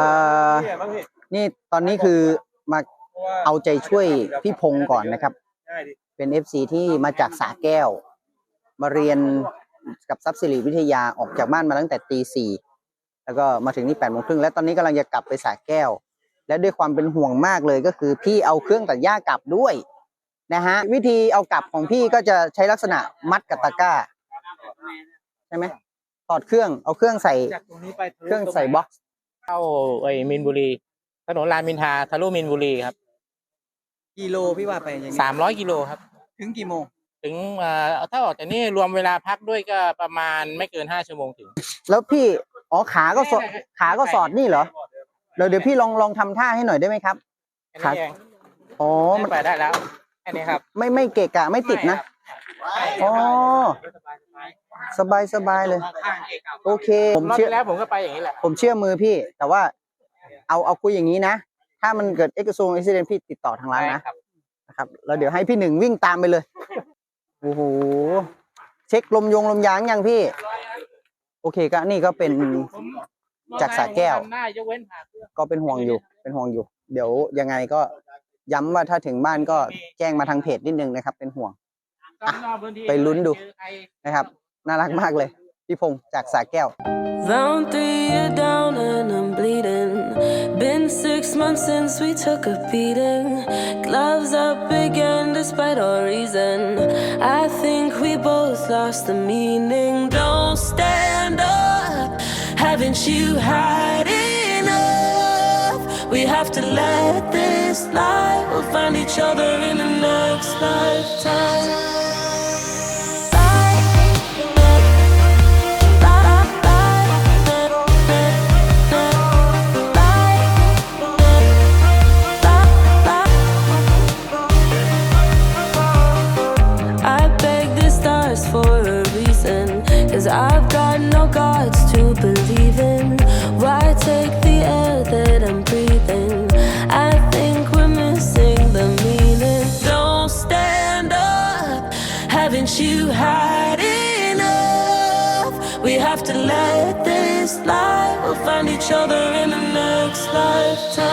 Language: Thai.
อ่อนี่ตอนนี้คือมาเอาใจช่วยพี่พงศ์ก่อนนะครับ เป็น FC ที่มาจากสาแก้ว มาเรียนกับทรัพย์สิริวิทยาออกจากบ้านมาตั้งแต่ตีสี่แล้วก็มาถึงนี่แปดโมงครึ่งแล้วตอนนี้กำลังจะกลับไปสาแก้ว และด้วยความเป็นห่วงมากเลยก็คือพี่เอาเครื่องตัดหญ้ากลับด้วยนะฮะวิธีเอากลับของพี่ก็จะใช้ลักษณะมัดกับตะกร้าใช่ไหมถอดเครื่องเอาเครื่องใส่เครื่องใส่บ็อกซ์ เข้าไอ้มินบุรี ถนนรามอินทราทะลุมินบุรีครับกิโลพี่ว่าไปอย่างนี้สามร้อยกิโลครับ ถึงกี่โมง ถึงเอ่อถ้าออกจากนี่รวมเวลาพักด้วยก็ประมาณไม่เกินห้าชั่วโมงถึง แล้วพี่อ๋อขาก็สอดขาก็สอดนี่เหรอเดี๋ยวเดี๋ยวพี่ลองลองทำท่าให้หน่อยได้ไหมครับแค่นี้เองอ๋อมัมันนไปได้แล้วแค่นี้ครับไม่ไม่เกะกะไม่ติดนะ อ๋อ สบายสบายเลยโอเค ผมรอบเชื่อ ที่แล้วผมก็ไปอย่างนี้แหละ ผมเชื่อมือพี่ แต่ว่าเอาเอาคุยอย่างนี้นะ ถ้ามันเกิดเอ็กซ์ซูงอุบิเหตุพี่ติดต่อทางร้านนะครับนะครับแล้วเดี๋ยวให้พี่หนึ่งวิ่งตามไปเลย โอ้โห เช็คลมยงลมยางยังพี่ โอเคก็นี่ก็เป็น จากสระแก้วผมทำได้ยกเว้นผ่าเครื่องก็เป็นห่วงอยู่ เป็นห่วงอยู่ เดี๋ยวยังไงก็ย้ำว่าถ้าถึงบ้านก็แจ้งมาทางเพจนิดนึงนะครับ เป็นห่วงไปลุ้นดูนะครับ น่ารักมากเลย พี่พงศ์จากสาแก้ว Round three, you're down and I'm bleeding. Been six months since we took a beating. Gloves up again, despite all reason. I think we both lost the meaning. Don't stand up. Haven't you had enough? We have to let this lie. We'll find each other in the next lifetime. Cause I've got no gods to believe in. Why take the air that I'm breathing? I think we're missing the meaning. Don't stand up. Haven't you had enough? We have to let this lie. We'll find each other in the next lifetime.